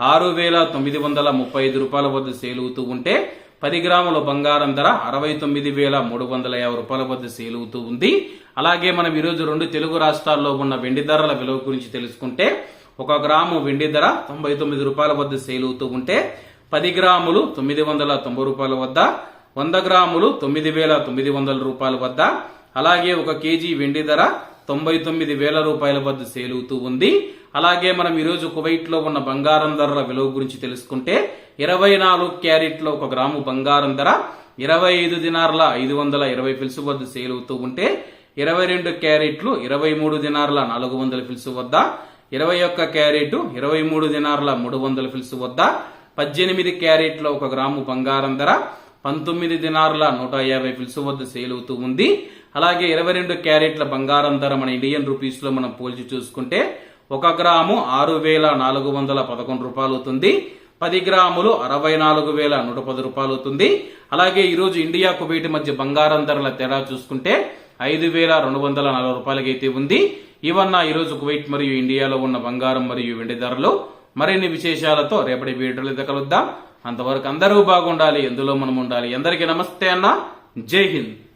ఆరు వేల తొమ్మిది వందల ముప్పై ఐదు రూపాయల వద్ద సేలుగుతూ అవుతూ ఉంటే పది గ్రాముల బంగారం ధర అరవై తొమ్మిది వేల మూడు వందల యాభై రూపాయల వద్ద సేలుగుతూ అవుతూ ఉంది. అలాగే మనం ఈరోజు రెండు తెలుగు రాష్ట్రాల్లో ఉన్న వెండి ధరల విలువ గురించి తెలుసుకుంటే ఒక గ్రాము వెండి ధర తొంభై తొమ్మిది రూపాయల వద్ద సేలుగుతూ అవుతూ ఉంటే పది గ్రాములు తొమ్మిది వందల తొంభై రూపాయల వద్ద వంద గ్రాములు తొమ్మిది వేల తొమ్మిది వందల రూపాయల వద్ద అలాగే ఒక కేజీ వెండి ధర తొంభై తొమ్మిది వేల రూపాయల వద్ద సేల్ అవుతూ ఉంది. అలాగే మనం ఈరోజు కువైట్లో ఉన్న బంగారం ధరల విలువ గురించి తెలుసుకుంటే ఇరవై నాలుగు క్యారెట్లో ఒక గ్రాము బంగారం ధర ఇరవై ఐదు దినార్ల ఐదు వందల ఇరవై ఫిల్స్ వద్ద సేల్ అవుతూ ఉంటే ఇరవై రెండు క్యారెట్లు ఇరవై మూడు దినార్ల నాలుగు వందల ఫిల్స్ వద్ద ఇరవై ఒక్క క్యారెట్ ఇరవై మూడు దినార్ల మూడు వందల ఫిల్స్ వద్ద పద్దెనిమిది క్యారెట్ల ఒక గ్రాము బంగారం ధర పంతొమ్మిది దినార్ల నూట యాభై ఫిల్స్ వద్ద సేల్ అవుతూ ఉంది. అలాగే ఇరవై రెండు క్యారెట్ల బంగారం ధర మన ఇండియన్ రూపీస్లో మనం పోల్చి చూసుకుంటే ఒక గ్రాము ఆరు వేల నాలుగు వందల పదకొండు రూపాయలు అవుతుంది. పది గ్రాములు అరవై నాలుగు వేల నూట పది రూపాయలు అవుతుంది. అలాగే ఈరోజు ఇండియా కువైట్ మధ్య బంగారం ధరల తేడా చూసుకుంటే ఐదు వేల రెండు వందల నలభై రూపాయలకైతే ఉంది. ఇవన్న ఈరోజు కువైట్ మరియు ఇండియాలో ఉన్న బంగారం మరియు వెండి ధరలు. మరిన్ని విశేషాలతో రేపటి వీడియోలో కలుద్దాం. అంతవరకు అందరూ బాగుండాలి ఎందులో మనం ఉండాలి అందరికీ నమస్తే అన్న. జై హింద్.